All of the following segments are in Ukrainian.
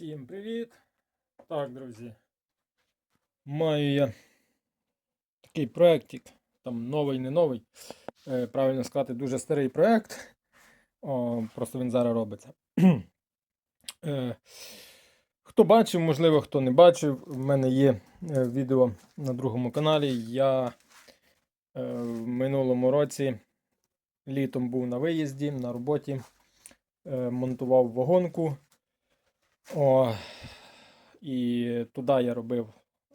Всім привіт! Так, друзі. Маю я такий проєктик, там новий, не новий. Е, правильно сказати, дуже старий проєкт. Просто він зараз робиться. е, хто бачив, можливо, хто не бачив, в мене є е, відео на другому каналі. Я в минулому році літом був на виїзді, на роботі, монтував вагонку. О, і туди я робив.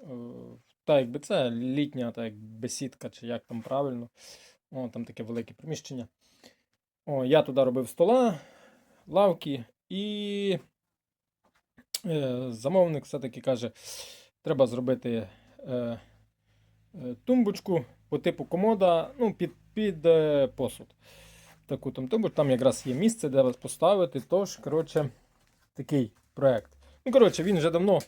е, Так, якби це літня, так як бесідка, чи як там правильно. О, там таке велике приміщення. О, я туди робив стола, лавки, і е, замовник все-таки каже, треба зробити е, е, тумбочку по типу комода, ну, під, під е, посуд. Таку там тумбочку. Там якраз є місце, де вас поставити. Тож, коротше, такий проект. Ну, коротше, він вже давно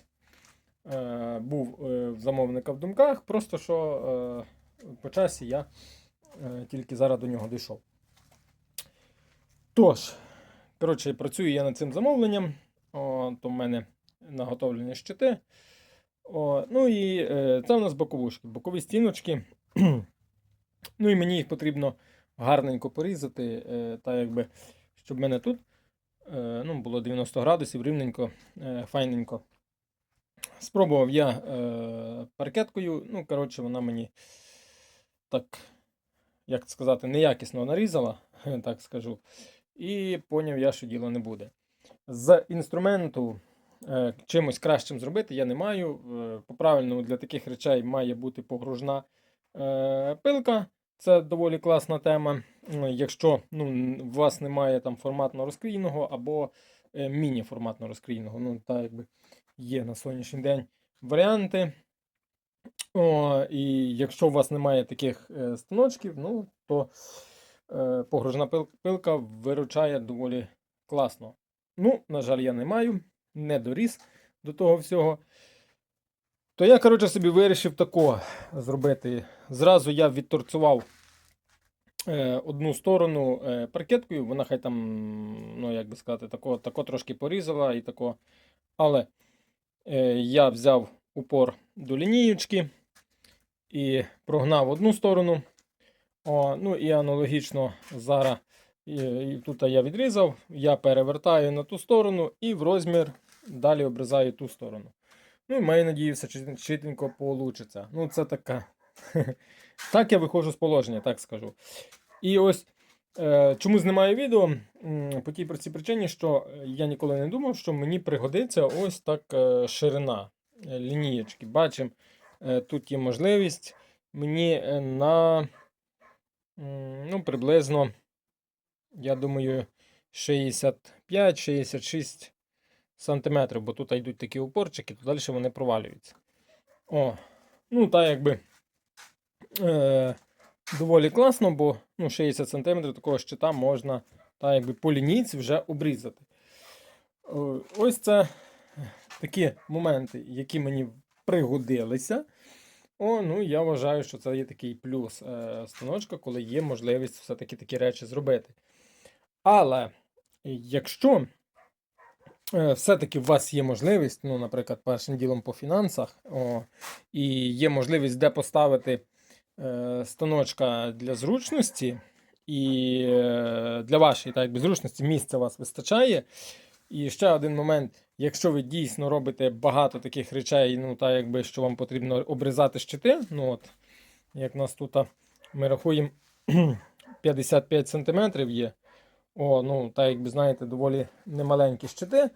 е, був е, в замовника в думках, просто що е, по часі я е, тільки зараз до нього дійшов. Тож, коротше, працюю я над цим замовленням. О, то в мене наготовлені щити. О, ну і е, це у нас боковушки, бокові стіночки. ну і мені їх потрібно гарненько порізати, е, так якби, щоб мене тут ну, було 90 градусів, рівненько, е, файненько. Спробував я е, паркеткою, ну, коротше, вона мені так, як сказати, неякісно нарізала, так скажу. І поняв я, що діло не буде. З інструменту е, чимось кращим зробити я не маю. Е, По-правильному для таких речей має бути погружна е, пилка. Це доволі класна тема. Якщо ну, у вас немає там форматно розкрійного або е, міні-форматно розкрійного, ну, так якби є на сьогоднішній день варіанти. О, і якщо у вас немає таких е, станочків, ну, то е, погружна пилка виручає доволі класно. Ну, на жаль, я не маю, не доріс до того всього. То я, коротше, собі вирішив тако зробити. Зразу я відторцював одну сторону е, паркеткою, вона хай там, ну, як би сказати, тако, тако трошки порізала і тако. Але е, я взяв упор до лінієчки і прогнав одну сторону. О, ну і аналогічно зараз і, тут я відрізав, я перевертаю на ту сторону і в розмір далі обрізаю ту сторону. Ну і маю надію, все чит- чітенько получиться. Ну, це така. так я виходжу з положення, так скажу. І ось е, чому знімаю відео? По тій простій причині, що я ніколи не думав, що мені пригодиться ось так е, ширина е, лінієчки. Бачимо, тут є можливість мені на ну, приблизно, я думаю, 65-66 сантиметрів, бо тут йдуть такі упорчики, то далі вони провалюються. О, ну так якби е, доволі класно, бо ну, 60 см такого щита можна так якби по лінійці вже обрізати. Ось це такі моменти, які мені пригодилися. О, ну я вважаю, що це є такий плюс е, станочка, коли є можливість все-таки такі речі зробити. Але якщо е, все-таки у вас є можливість, ну, наприклад, першим ділом по фінансах, о, і є можливість де поставити е, станочка для зручності, і е, для вашої так, якби, зручності місця у вас вистачає. І ще один момент, якщо ви дійсно робите багато таких речей, ну, так якби, що вам потрібно обрізати щити, ну от, як у нас тут ми рахуємо 55 см є. О, ну, так якби знаєте, доволі немаленькі щити.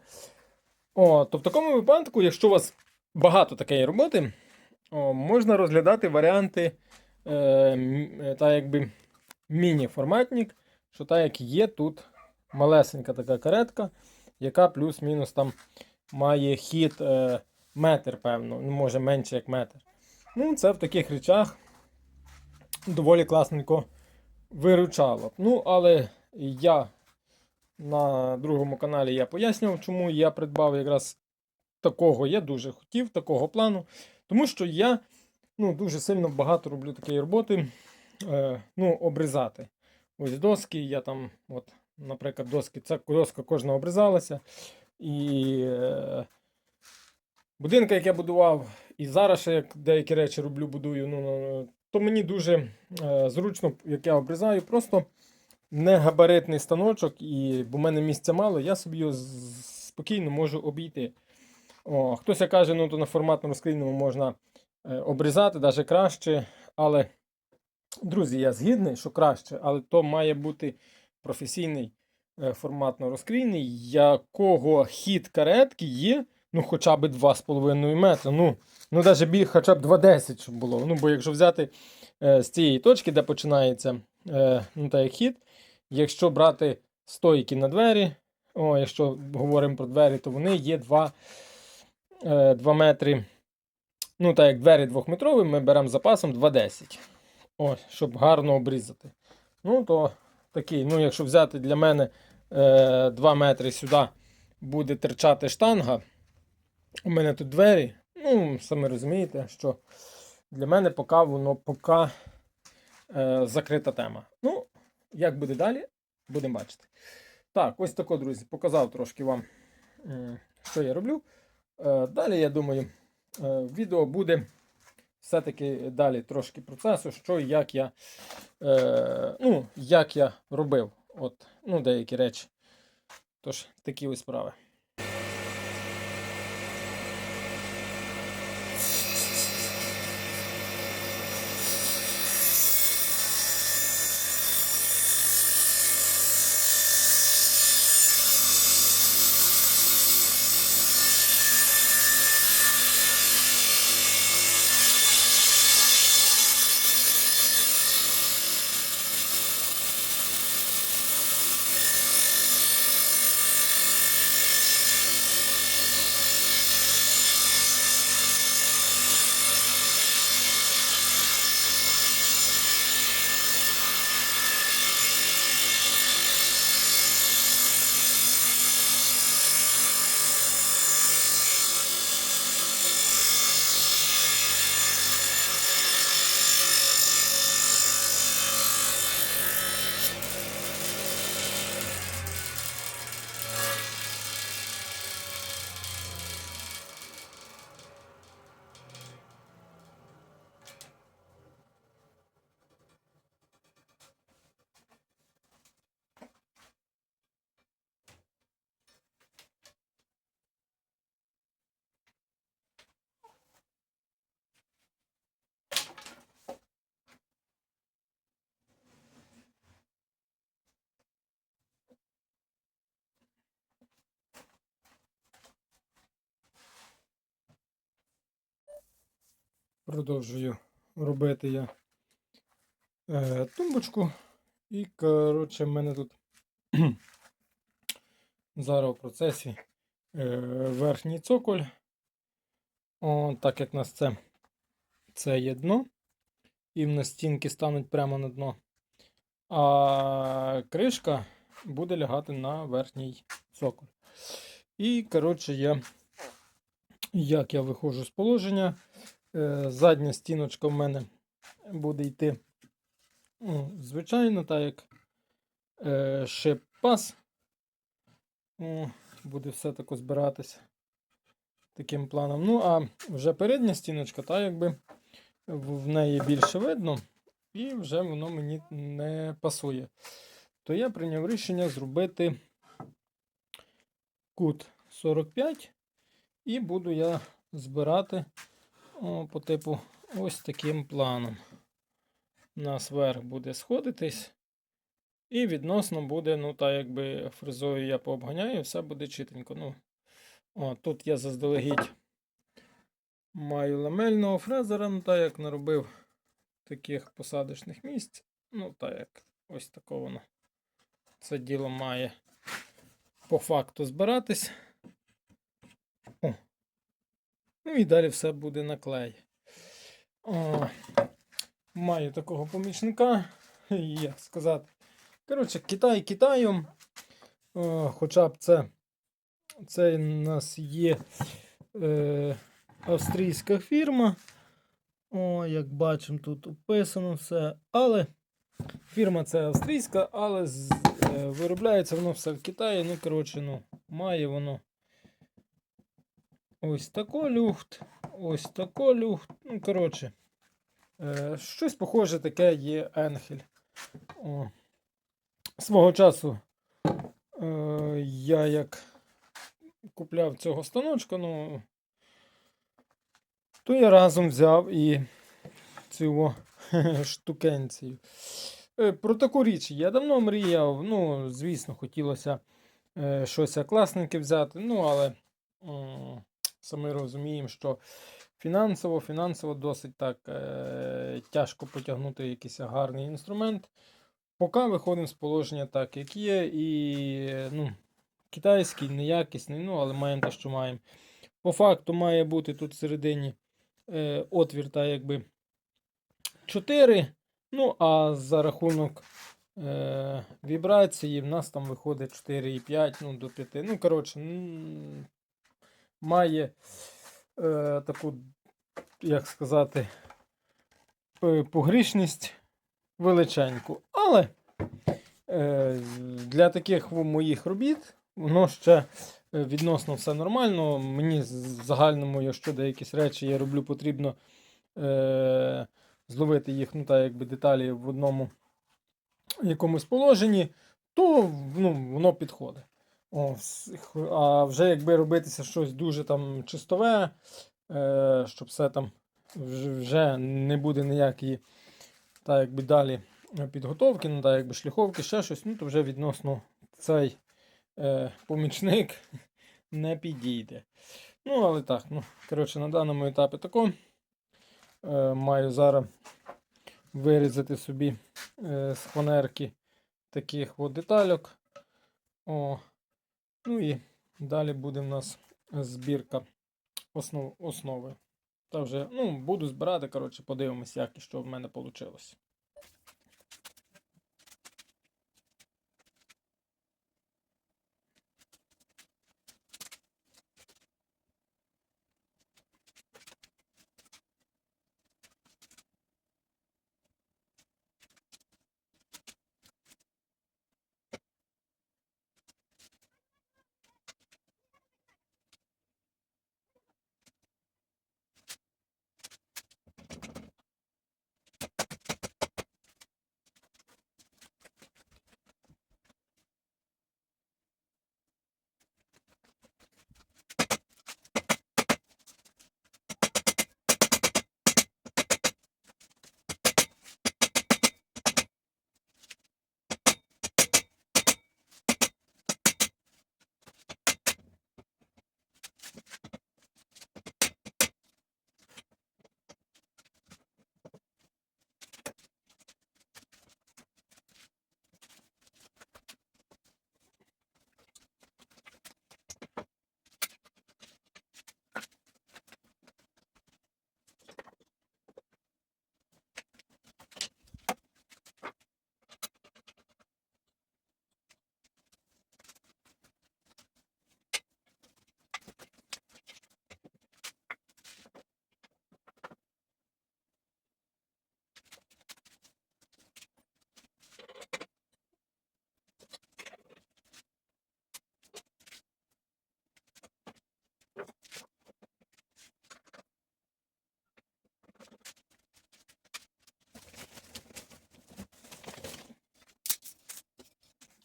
О, то в такому випадку, якщо у вас багато такої роботи, о, можна розглядати варіанти е, е, якби міні-форматник, що так як є тут малесенька така каретка, яка плюс-мінус там має хід е, метр, певно, ну, може менше як метр. Ну, це в таких речах доволі класненько виручало. Ну, але я на другому каналі я пояснював, чому я придбав якраз такого. Я дуже хотів такого плану. Тому що я ну, дуже сильно багато роблю такої роботи. Е, ну, обрізати. Ось доски, я там, от, наприклад, доски, ця доска кожна обрізалася. І е, будинка, як я будував, і зараз ще як деякі речі роблю, будую, ну, ну, то мені дуже е, зручно, як я обрізаю, просто не габаритний станочок, і, бо в мене місця мало, я собі його спокійно можу обійти. О, хтось каже, ну то на форматному розклейному можна обрізати, навіть краще. Але, друзі, я згідний, що краще, але то має бути професійний е, форматно розклейний, якого хід каретки є ну, хоча б 2,5 метри. Ну, ну навіть біль, хоча б 2,10, щоб було. Ну, бо якщо взяти е, з цієї точки, де починається е, ну, та як хід, якщо брати стойки на двері, о, якщо говоримо про двері, то вони є 2, е, 2 метри. Ну, так як двері 2-метрові, ми беремо запасом 2,10. Ось, щоб гарно обрізати. Ну, то такий, ну, якщо взяти для мене е, 2 метри сюди буде терчати штанга. У мене тут двері. Ну, самі розумієте, що для мене поки воно поки е, закрита тема. Ну, як буде далі, будемо бачити. Так, ось тако, друзі, показав трошки вам, що я роблю. Е, далі, я думаю, відео буде все-таки далі трошки процесу, що і як я, е, ну, як я робив. От, ну, деякі речі. Тож, такі ось справи. Продовжую робити я е, тумбочку. І, коротше, в мене тут зараз в процесі е, верхній цоколь. О, так як у нас це, це є дно, і в нас стінки стануть прямо на дно. А кришка буде лягати на верхній цоколь. І, коротше, я, як я виходжу з положення. Е, Задня стіночка в мене буде йти, звичайно, так як е, шип-пас. Буде все тако збиратися таким планом. Ну, а вже передня стіночка, та якби в неї більше видно, і вже воно мені не пасує. То я прийняв рішення зробити кут 45, і буду я збирати. О, по типу ось таким планом. У нас верх буде сходитись. І відносно буде, ну, так якби фрезою я пообганяю, все буде чітенько. Ну, о, тут я заздалегідь маю ламельного фрезера, ну, так як наробив таких посадочних місць. Ну, так як ось тако воно. Це діло має по факту збиратись. Ну і далі все буде на клей. О, маю такого помічника, як сказати. Коротше, Китай Китаєм. Хоча б це, це у нас є е, австрійська фірма. О, як бачимо, тут описано все. Але фірма це австрійська, але з, е, виробляється воно все в Китаї. Ну, коротше, ну, має воно Ось тако люхт, ось тако люхт. Ну, коротше, е, щось похоже таке є Енхель. О. Свого часу е, я як купляв цього станочка, ну, то я разом взяв і цю штукенцію. Е, Про таку річ я давно мріяв. Ну, звісно, хотілося е, щось класненьке взяти. Ну, але м, самі розуміємо, що фінансово, фінансово досить так е, тяжко потягнути якийсь гарний інструмент. Поки виходимо з положення так, як є, і ну, китайський, неякісний, ну, але маємо те, що маємо. По факту має бути тут всередині е, отвір, та якби 4. Ну, а за рахунок е, вібрації в нас там виходить 4,5 ну, до 5. Ну, коротше, має е, таку, як сказати, погрішність величеньку. Але е, для таких моїх робіт воно ще е, відносно все нормально. Мені в загальному, якщо деякісь речі я роблю, потрібно е, зловити їх, ну так якби деталі в одному якомусь положенні, то ну, воно підходить. А вже якби робитися щось дуже там чистове, е, щоб все там вже, не буде ніякої та якби далі е, підготовки, ну та якби шліховки, ще щось, ну то вже відносно цей е, помічник не підійде. Ну, але так, ну, коротше, на даному етапі тако. Маю зараз вирізати собі з фанерки таких от детальок. О, ну і далі буде в нас збірка основ, основи. Та вже ну, буду збирати, коротше, подивимось, як і що в мене вийшло.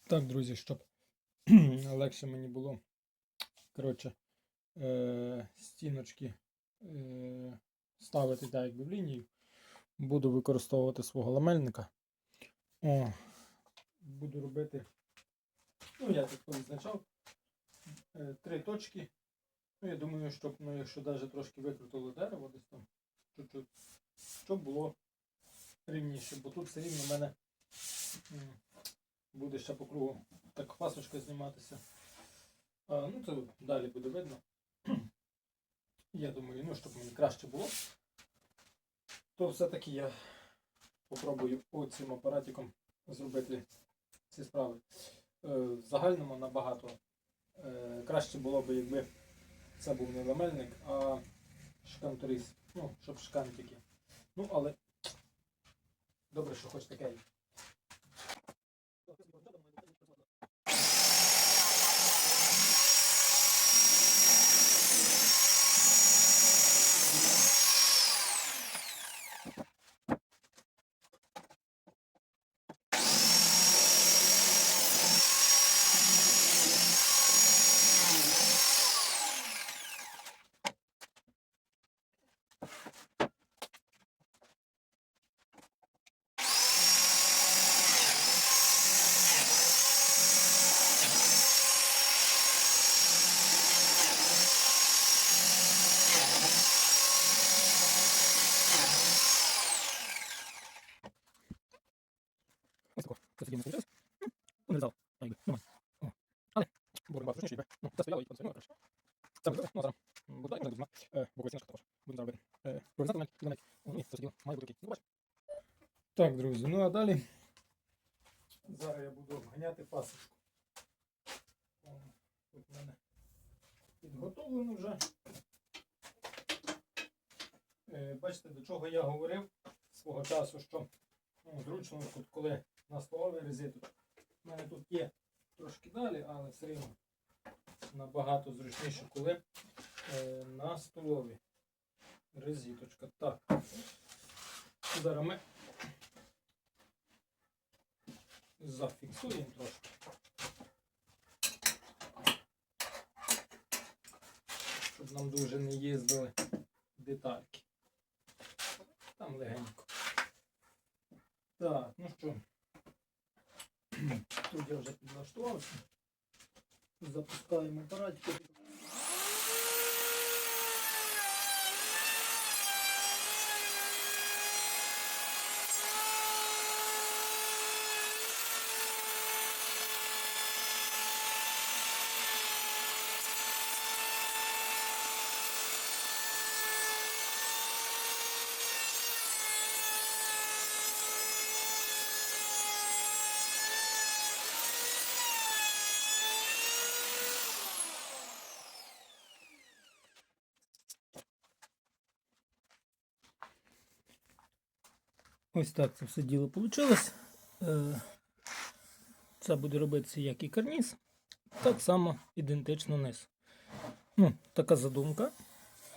Так, друзі, щоб легше мені було. Коротше, е- стіночки е- ставити так, якби в лінію. Буду використовувати свого ламельника. О, буду робити. Ну, я тут позначав. Е- три точки. Ну, я думаю, щоб, ну, якщо навіть трошки викрутило дерево десь там, щоб було рівніше, бо тут все рівно в мене. Буде ще по кругу так пасочка зніматися. А, ну, це далі буде видно. Я думаю, ну, щоб мені краще було, то все-таки я попробую оцим апаратиком зробити ці справи. Е, в загальному набагато е, краще було б, якби це був не ламельник, а шканторіз. Ну, щоб шкантики. Ну, але добре, що хоч таке. Офигенно. Зафіксуємо трошки. Щоб нам дуже не їздили детальки. Там легенько. Так, ну що. Тут я вже підлаштувався. Запускаємо апаратики. Ось так це все діло вийшло. Це буде робитися як і карніз, так само ідентично низ. Ну, така задумка.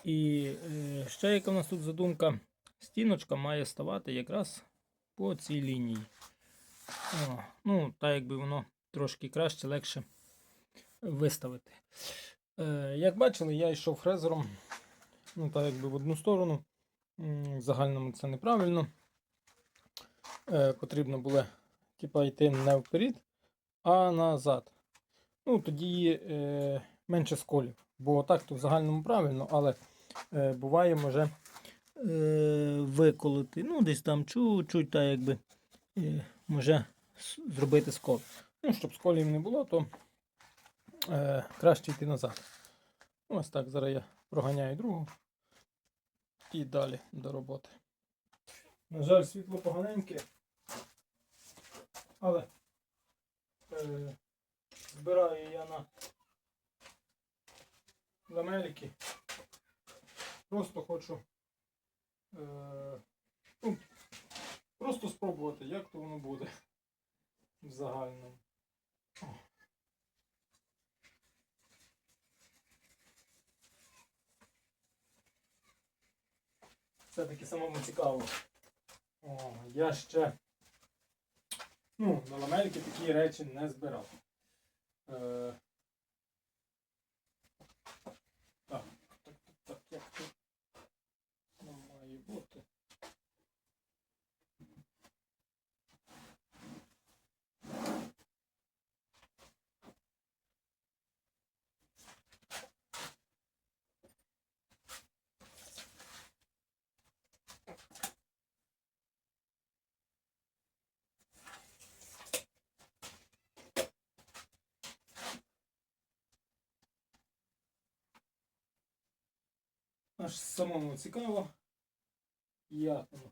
І е, ще яка в нас тут задумка, стіночка має ставати якраз по цій лінії. О, ну, так якби воно трошки краще, легше виставити. Е, як бачили, я йшов фрезером, ну, так якби в одну сторону. В загальному це неправильно. Е, потрібно було типа, йти не вперед, а назад. Ну, тоді е, менше сколів. Бо так то в загальному правильно, але е, буває може е, виколоти. Ну, десь там чуть-чуть, так якби е, може зробити скол. Ну, щоб сколів не було, то е, краще йти назад. Ось так, зараз я проганяю другу і далі до роботи. На жаль, світло поганеньке, але е, збираю я на ламельки. Просто хочу е, ну, просто спробувати, як то воно буде в загальному. Все-таки самому цікаво. О, я ще ну, на ламельки такі речі не збирав. Е, так, так, так, так, як тут воно має бути. Аж самому цікаво. Як воно.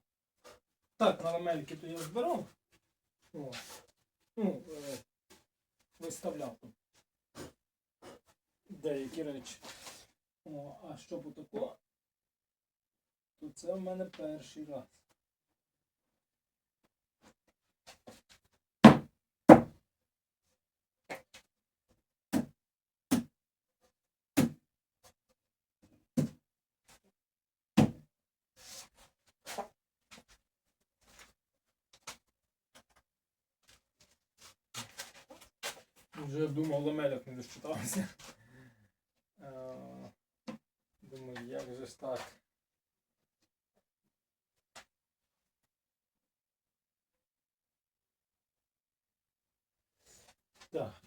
Так, на ламельки то я збирав. О. Ну, е, виставляв там деякі речі. О, а щоб такого? то це в мене перший раз. в не дочитався. Е, думаю, як же ж так. Так.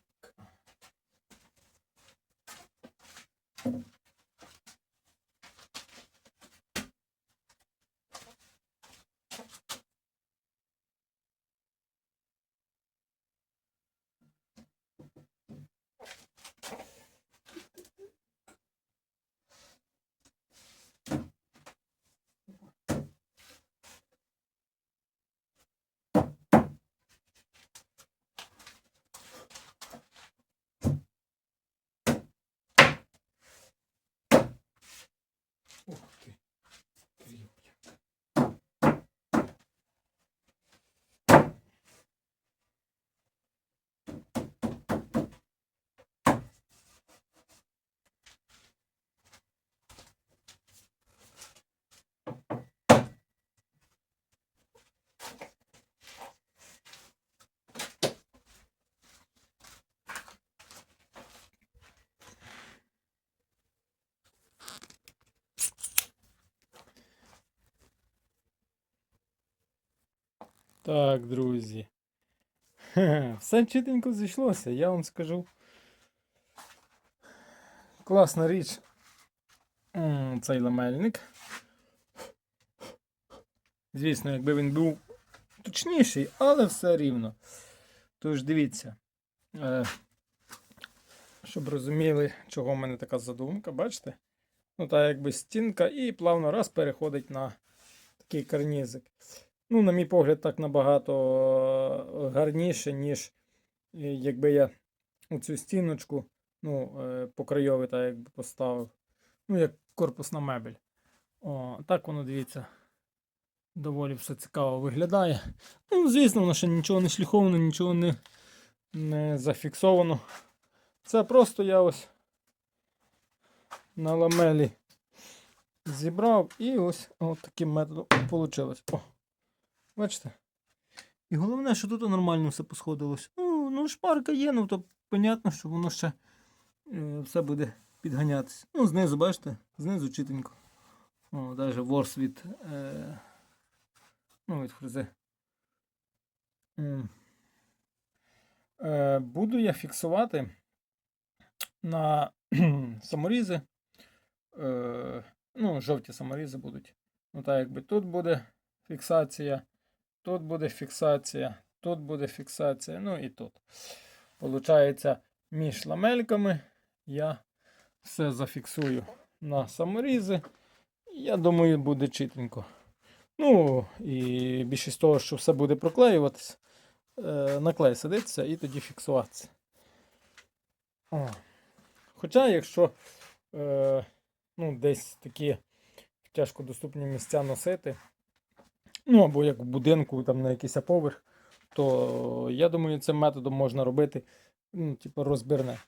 Так, друзі. Все чітенько зійшлося, я вам скажу. Класна річ. Цей ламельник. Звісно, якби він був точніший, але все рівно. Тож дивіться. Е, щоб розуміли, чого в мене така задумка, бачите? Ну, так якби стінка і плавно раз переходить на такий карнізик. Ну, на мій погляд, так набагато е, гарніше, ніж е, якби я цю стіночку ну, е, так якби поставив. Ну, як корпусна мебель. О, так воно, дивіться, доволі все цікаво виглядає. Ну, звісно, воно ще нічого не шліфовано, нічого не, не зафіксовано. Це просто я ось на ламелі зібрав і ось таким методом вийшло. Бачите? І головне, що тут нормально все посходилось. Ну, ну шпарка є, ну то понятно, що воно ще е, все буде підганятися. Ну, знизу, бачите, знизу читенько. О, навіть ворс від, е, ну, від фрези. Е, буду я фіксувати на саморізи. Е, ну, жовті саморізи будуть. Ну, так, якби тут буде фіксація, тут буде фіксація, тут буде фіксація, ну і тут. Получається, між ламельками я все зафіксую на саморізи. Я думаю, буде чітенько. Ну, і більшість того, що все буде проклеюватись, е, на садиться і тоді фіксуватися. Хоча, якщо е, ну, десь такі тяжкодоступні місця носити, ну або як в будинку, там на якийсь поверх, то я думаю, цим методом можна робити ну, типу розбірне.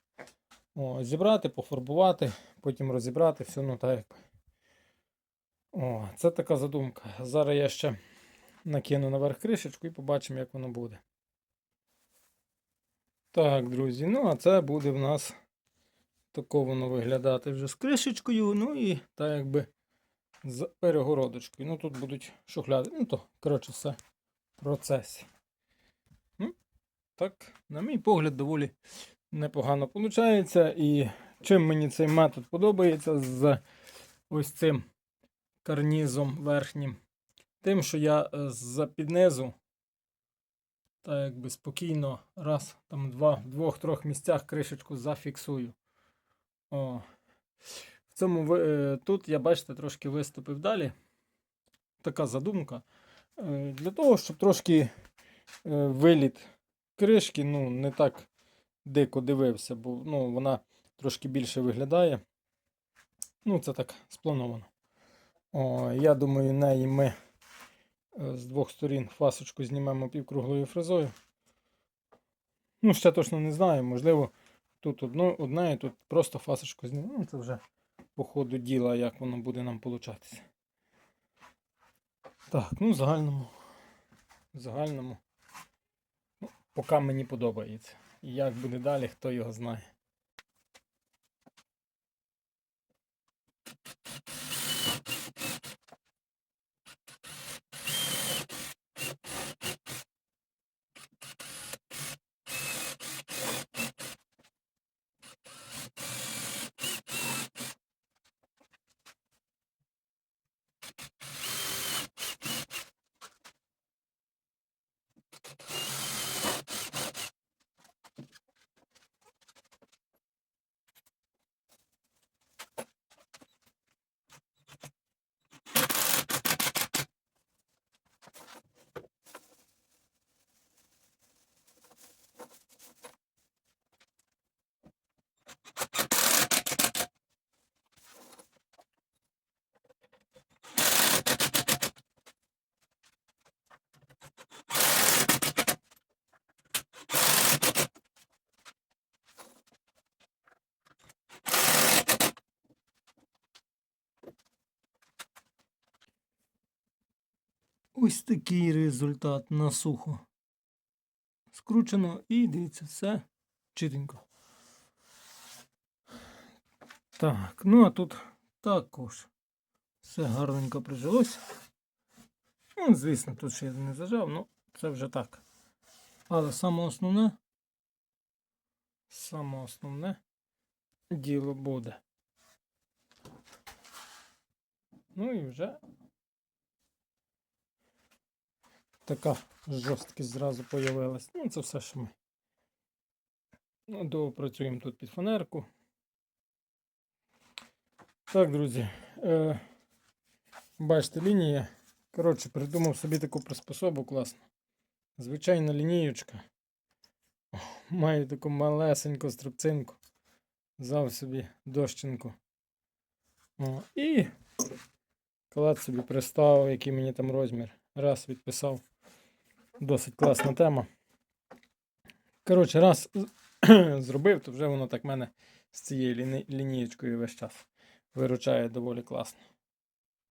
О, зібрати, пофарбувати, потім розібрати, все, ну так. О, це така задумка. Зараз я ще накину наверх кришечку і побачимо, як воно буде. Так, друзі, ну а це буде в нас тако воно виглядати вже з кришечкою, ну і так якби з перегородочкою. Ну тут будуть шухляди. Ну то, коротше, все в процесі. Ну, так, на мій погляд, доволі непогано виходить. І чим мені цей метод подобається з ось цим карнізом верхнім, тим, що я е, з під низу так якби спокійно раз, там два, в двох-трьох місцях кришечку зафіксую. О. Цьому е, тут я, бачите, трошки виступив далі. Така задумка. Е, Для того, щоб трошки е, виліт кришки, ну, не так дико дивився, бо ну, вона трошки більше виглядає. Ну, це так сплановано. О, я думаю, неї ми з двох сторін фасочку знімемо півкруглою фрезою. Ну, ще точно не знаю, можливо, тут одно, одна і тут просто фасочку знімемо. Ну, це вже по ходу діла, як воно буде нам получатися. Так, ну в загальному. В загальному. Ну, поки мені подобається. І як буде далі, хто його знає. Ось такий результат на сухо. Скручено і дивіться, все читенько. Так, ну а тут також все гарненько прижилось. Ну, звісно, тут ще я не зажав, ну це вже так. Але саме основне, саме основне діло буде. Ну і вже така жорсткість зразу появилась. Ну, це все, що ми ну, доопрацюємо тут під фанерку. Так, друзі. Е, бачите, лінія. Коротше, придумав собі таку приспособу класну. Звичайна лінієчка. Маю таку малесеньку струбцинку. Взяв собі дощинку. О, і клад собі приставив, який мені там розмір. Раз відписав. Досить класна тема. Коротше, раз зробив, то вже воно так мене з цією лінієчкою весь час виручає доволі класно.